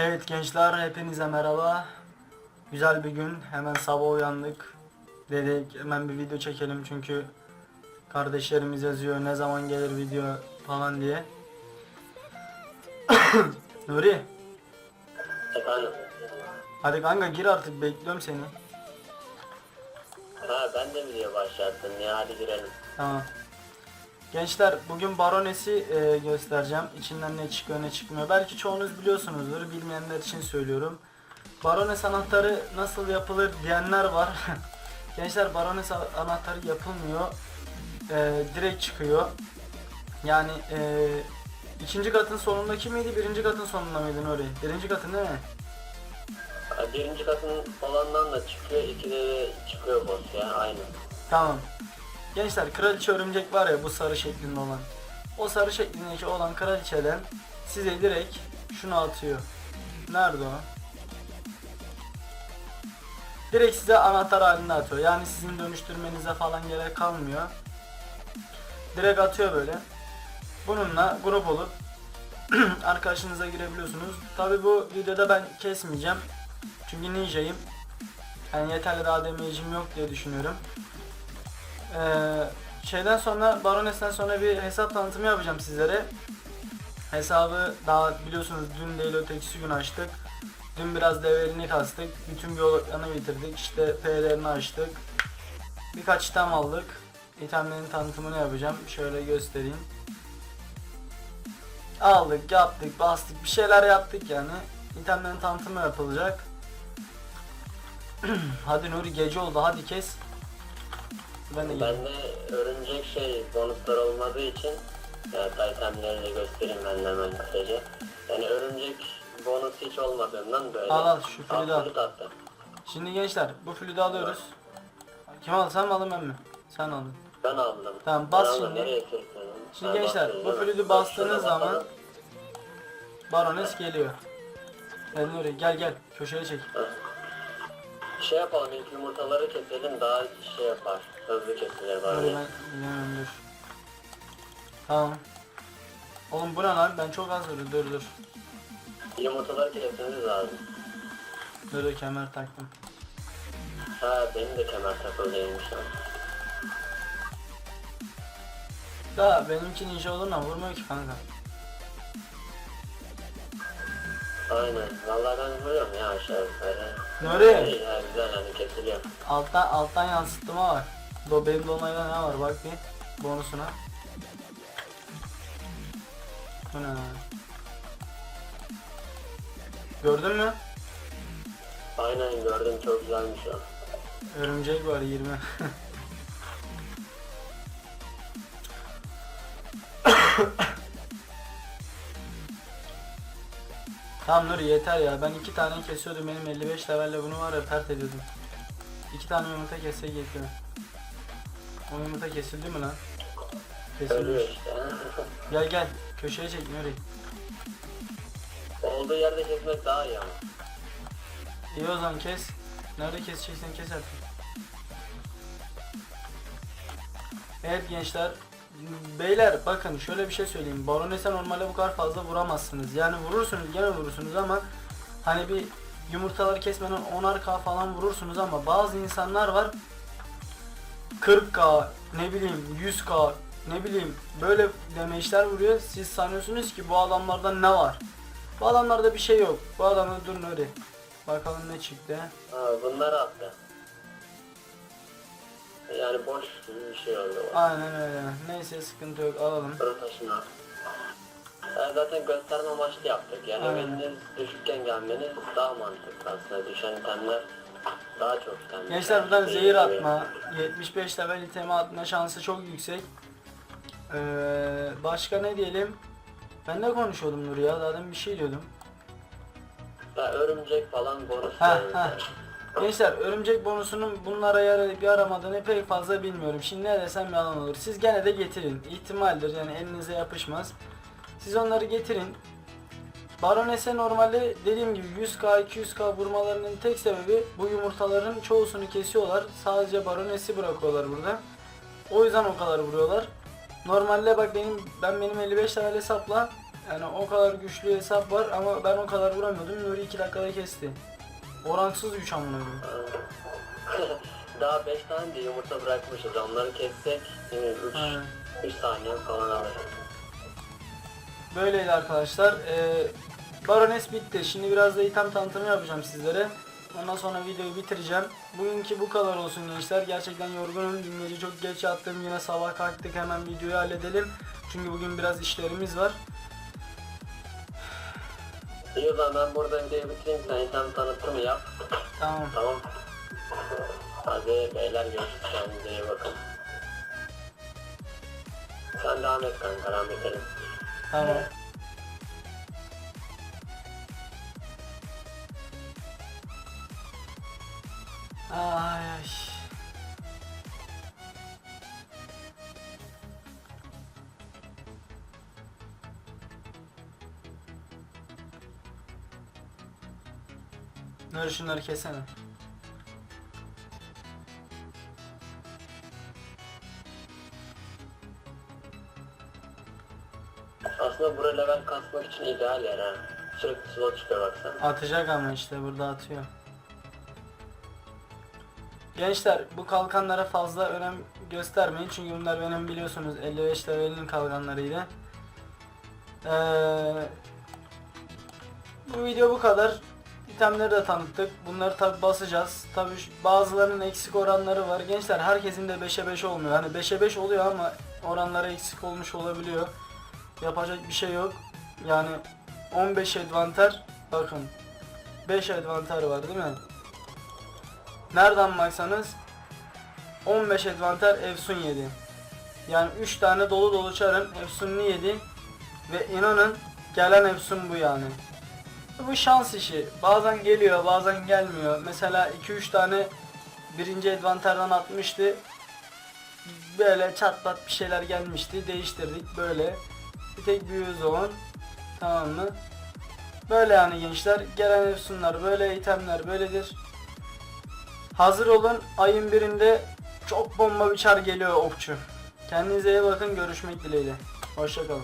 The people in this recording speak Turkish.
Evet gençler hepinize merhaba. Güzel bir gün. Hemen sabah uyandık. Dedik hemen bir video çekelim çünkü kardeşlerimiz yazıyor ne zaman gelir video falan diye. Nuri Efendim? hadi kanka gir artık bekliyorum seni. Ha ben de video başlattım ya hadi girelim. Tamam. Gençler bugün baronesi e, göstereceğim. İçinden ne çıkıyor ne çıkmıyor. Belki çoğunuz biliyorsunuzdur. Bilmeyenler için söylüyorum. Barones anahtarı nasıl yapılır diyenler var. Gençler barones anahtarı yapılmıyor. E, direkt çıkıyor. Yani e, ikinci katın sonundaki miydi birinci katın sonunda mıydı Nuri? Birinci katın değil mi? Birinci katın olandan da çıkıyor, ikide de çıkıyor boss ya aynı. Tamam. Gençler kraliçe örümcek var ya bu sarı şeklinde olan. O sarı şeklindeki olan kraliçeden size direkt şunu atıyor. Nerede o? Direkt size anahtar halinde atıyor. Yani sizin dönüştürmenize falan gerek kalmıyor. Direkt atıyor böyle. Bununla grup olup arkadaşınıza girebiliyorsunuz. Tabi bu videoda ben kesmeyeceğim. Çünkü ninjayım. Yani yeterli daha demeyeceğim yok diye düşünüyorum. Ee, şeyden sonra Barones'ten sonra bir hesap tanıtımı yapacağım sizlere. Hesabı daha biliyorsunuz dün değil ötekisi gün açtık. Dün biraz develini kastık. Bütün biyologlarını bitirdik. İşte P'lerini açtık. Birkaç item aldık. İtemlerin tanıtımını yapacağım. Şöyle göstereyim. Aldık, yaptık, bastık. Bir şeyler yaptık yani. İtemlerin tanıtımı yapılacak. hadi Nuri gece oldu. Hadi kes. Ben de. Bende örümcek şey bonuslar olmadığı için ya itemleri de göstereyim ben de hemen kısaca. Yani örümcek bonus hiç olmadığından böyle. Al, al, şu flütü al. Flüt. Şimdi gençler bu flütü alıyoruz. Kim aldı sen mi aldın ben mi? Sen aldın. Ben aldım. Tamam, bas Ben şimdi. nereye? Şimdi Ha, gençler, bu flütü bastığınız zaman- bakalım. Barones geliyor. Gel Nuri gel gel köşeye çek. Şey yapalım ilk yumurtaları keselim daha şey yapar. Hızlı var Nuri ya. ben bilemem dur. Tamam. Oğlum bu ne lan ben çok az dur dur dur. Yumurtaları kesmemiz lazım. Dur dur kemer taktım. Ha benim de kemer takıldıymış ha. Da benimki ninja olur mu vurmuyor ki kanka. Aynen. Vallahi ben vuruyorum ya aşağı yukarı. Nuri İyi ya güzel hani kesiliyor. alttan alttan yansıtma var. Do benim dolunayda ne var bak bir bonusuna. Bu ne? Gördün mü? Aynen gördüm çok güzelmiş o. Örümcek var 20. tamam Nuri yeter ya. Ben iki tane kesiyordum. Benim 55 levelle bunu var ya pert ediyordum. İki tane yumurta kesse yetiyor. O yumurta kesildi mi lan? Kesilmiş. Gel gel. Köşeye çek Nuri. Olduğu yerde kesmek daha iyi ama. İyi o zaman kes. Nerede keseceksen kes artık. Evet gençler. Beyler bakın şöyle bir şey söyleyeyim. Baronese normalde bu kadar fazla vuramazsınız. Yani vurursunuz gene vurursunuz ama hani bir yumurtaları kesmeden 10'ar K falan vurursunuz ama bazı insanlar var 40k ne bileyim 100k ne bileyim böyle demeçler vuruyor. Siz sanıyorsunuz ki bu adamlarda ne var? Bu adamlarda bir şey yok. Bu adamda durun öyle. Bakalım ne çıktı. Ha, bunları attı. Yani boş bir şey oldu. Aynen öyle. Neyse sıkıntı yok alalım. Al. Ha, zaten gösterme amaçlı yaptık. Yani Aynen. düşükken gelmeniz daha mantıklı aslında. Düşen itemler daha çok item. Gençler buradan zehir atma. 75 level itemi atma şansı çok yüksek. Ee, başka ne diyelim? Ben de konuşuyordum Nur ya. Zaten bir şey diyordum. Ha, örümcek falan bonus. Ha ha. Gençler örümcek bonusunun bunlara yarayıp yaramadığını pek fazla bilmiyorum. Şimdi ne desem yalan olur. Siz gene de getirin. İhtimaldir yani elinize yapışmaz. Siz onları getirin. Baronese normalde dediğim gibi 100k 200k vurmalarının tek sebebi bu yumurtaların çoğusunu kesiyorlar. Sadece baronesi bırakıyorlar burada. O yüzden o kadar vuruyorlar. Normalde bak benim ben benim 55 level hesapla Yani o kadar güçlü hesap var ama ben o kadar vuramıyordum. Nuri 2 dakikada kesti. Oransız güç amına koyayım. Daha 5 tane de yumurta bırakmışız. Onları kessek yine 3 Aynen. 3 saniye falan alır. Böyleydi arkadaşlar. Ee, Barones bitti. Şimdi biraz da item tanıtımı yapacağım sizlere. Ondan sonra videoyu bitireceğim. Bugünkü bu kadar olsun gençler. Gerçekten yorgunum. Dün gece çok geç yattım. Yine sabah kalktık. Hemen videoyu halledelim. Çünkü bugün biraz işlerimiz var. Zaman ben burada videoyu bitireyim. Sen item tanıtımı yap. Tamam. Tamam. Hadi beyler görüşürüz. Kendinize iyi bakın. Sen devam et kanka. Ben biterim. Tamam. Ay. Nur şunları kesene. Aslında bura level kasmak için ideal ha. Sürekli slot çıkıyor baksana. Atacak ama işte burada atıyor. Gençler bu kalkanlara fazla önem göstermeyin çünkü bunlar benim biliyorsunuz 55 levelin kalkanlarıydı. Ee, bu video bu kadar. İtemleri de tanıttık. Bunları tabi basacağız. Tabi bazılarının eksik oranları var. Gençler herkesin de 5'e 5 olmuyor. Hani 5'e 5 oluyor ama oranları eksik olmuş olabiliyor. Yapacak bir şey yok. Yani 15 advanter bakın 5 advanter var değil mi? Nereden baksanız 15 advanter Efsun yedi. Yani 3 tane dolu dolu çarın Efsun'unu yedi ve inanın gelen Efsun bu yani. Bu şans işi. Bazen geliyor, bazen gelmiyor. Mesela 2-3 tane birinci advanterden atmıştı. Böyle çat pat bir şeyler gelmişti. Değiştirdik böyle. Bir tek büyü zaman. Tamam mı? Böyle yani gençler. Gelen efsunlar böyle, itemler böyledir. Hazır olun. Ayın birinde çok bomba bir çar geliyor okçu. Kendinize iyi bakın. Görüşmek dileğiyle. Hoşçakalın.